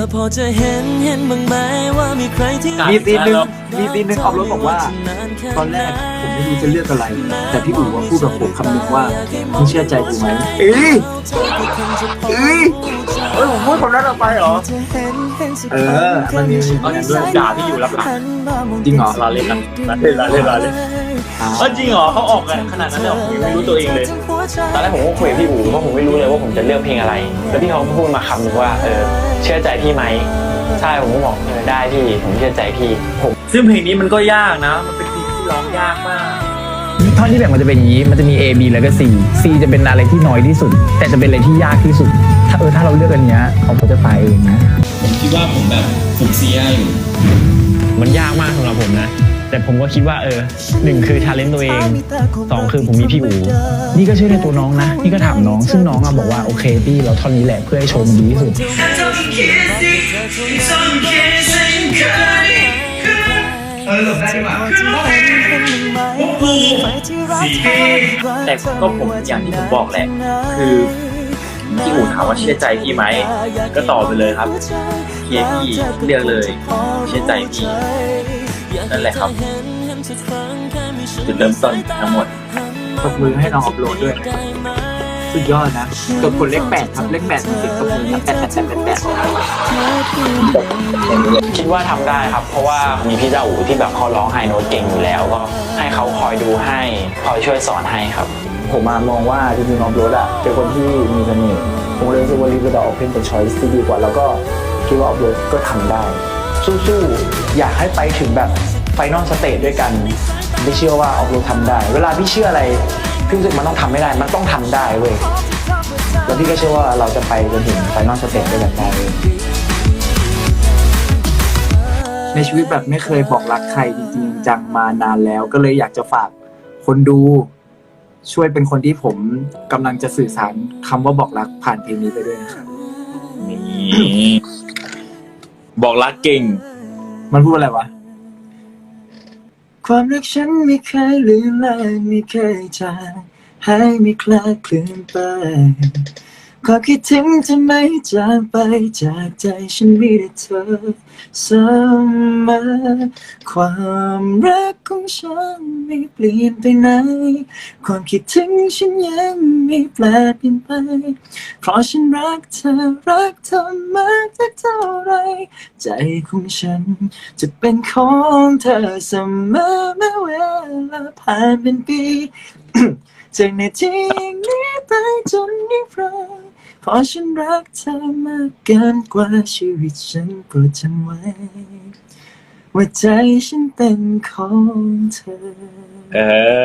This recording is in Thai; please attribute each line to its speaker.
Speaker 1: ธอพอจะเห็นเห็นบ้างไหมว่ามีใครที่
Speaker 2: มีซีนหนึ่งมีซีนหนึ่งออฟรถบอกว่า ตอนแรกผมไม่รู้จะเลือกอะไร แต่พี่อู๋ว่าพูดกับผมคำหนึ่งว่ามึงเชื่อใจกูไหมเอ้ยเอ้ยเอ้ยผมพูดคำนั้นออกไปเหรอเออมันมีมีนั้นด้วย
Speaker 3: ด่าที่อยู่รับหลัง
Speaker 2: จริงเหรอ
Speaker 3: ลาเล่นนะลาเล่นลาเล่นลาเล่น
Speaker 2: อ่า
Speaker 3: เออจริงเหรอเขาออกกันขนาดนั้นเลยเหรอผมยังไม่รู้ตัวเองเลย
Speaker 4: ตอนแรกผมก็คุยกับพี่อู๋เพราะผมไม่รู้เลยว่าผมจะเลือกเพลงอะไร แล้วพี่เขาก็พูดมาคำหนึ่งว่าเออเชื่อใจพี่ไหมใช่ผมก็บอกเออได้พี่ผมเชื่อใจพี่ผม
Speaker 3: ซึ่งเพลงนี้มันก็ยากนะ มันเป็นเพลงที่ร้องยากมาก
Speaker 5: ท่อนที่แบ่งมันจะเป็นอย่างนี้ มันจะมี A B แล้วก็ C C จะเป็นอะไรที่น้อยที่สุด แต่จะเป็นอะไรที่ยากที่สุด ถ้าเออถ้าเราเลือกอันเนี้ยเขาก็จะไปเองนะ
Speaker 6: ผมคิดว่าผมแบบฝึกซียอยู่
Speaker 5: มันยากมากสำหรับผมนะ แต่ผมก็คิดว่าเออหนึ่งคือทาเลนต์ตัวเองสองคือผมมีพี่อูนี่ก็เชื่อในตัวน้องนะ นี่ก็ถามน้อง ซึ่งน้องอะบอกว่า โอเคพี่เราท่อนนี้แหละเพื่อให้โชว์มันดีที่สุด
Speaker 3: แต่ก็ผมอย่างที่ผมบอกแหละ คือพี่อู๋ถามว่าเชื่อใจพี่ไหม ก็ตอบไปเลยครับเฮียพี่เลือกเลย เชื่อใจพี่ นั่นแหละครับจุดเริ่มต้นทั้งหมด
Speaker 2: ตบมือให้น้องอัพโหลดด้วยสุดยอดนะกดกดเลขแปดครับเลขแปดเป็นเสียงตบมือครับแปดแปดแปดแปดแปด
Speaker 4: คิดว่าทำได้ครับ เพราะว่ามีพี่เจ้าอู๋ที่แบบเขาร้องไฮโน้ตเก่งอยู่แล้วก็ให้เขาคอยดูให้คอยช่วยสอนให้ครับ
Speaker 7: ผมมามองว่าจริงๆออฟโรดอะเป็นคนที่มีเสน่ห์ผมเลยรู้สึกว่าลิเวอร์ดอลเป็นเป็นช้อยส์ที่ดีกว่า แล้วก็คิดว่าออฟโรดก็ทำได้ สู้ๆ อยากให้ไปถึงแบบไฟนอลสเตจด้วยกันพี่เชื่อว่าออฟโรดทำได้ เวลาพี่เชื่ออะไรพี่รู้สึกมันต้องทำไม่ได้ มันต้องทำได้เว้ยแล้วพี่ก็เชื่อว่าเราจะไปจนถึงไฟนอลสเตจด้วยกันได้เว้ย
Speaker 2: ในชีวิตแบบไม่เคยบอกรักใครจริงจังมานานแล้ว ก็เลยอยากจะฝากคนดูช่วยเป็นคนที่ผมกำลังจะสื่อสารคำว่าบอกรักผ่านเพลงนี้ไปด้วยนะครับ
Speaker 3: นี่ บอกรักเก่ง
Speaker 2: มันพูดอะไรวะ ความรักฉันไม่เคยลืมและไม่เคยจางให้ไม่คลาดเคลื่อนไป ความคิดถึงจะไม่จางไปจากใจฉันมีแต่เธอเสมอความรักของฉันไม่เปลี่ยนไปไหน ความคิดถึงฉันยังไม่แปลเปลี่ยนไป เพราะฉันรักเธอรักเธอมากเท่าไร ใจของฉันจะเป็นของเธอเสมอแม้เวลาผ่านเป็นปี จากนาทีนี้ไปจนนิรันดร์เพราะฉันรักเธอมากเกินกว่าชีวิตฉันโปรดจำไว้ ว่าใจฉันเป็นของเธอ
Speaker 3: เออ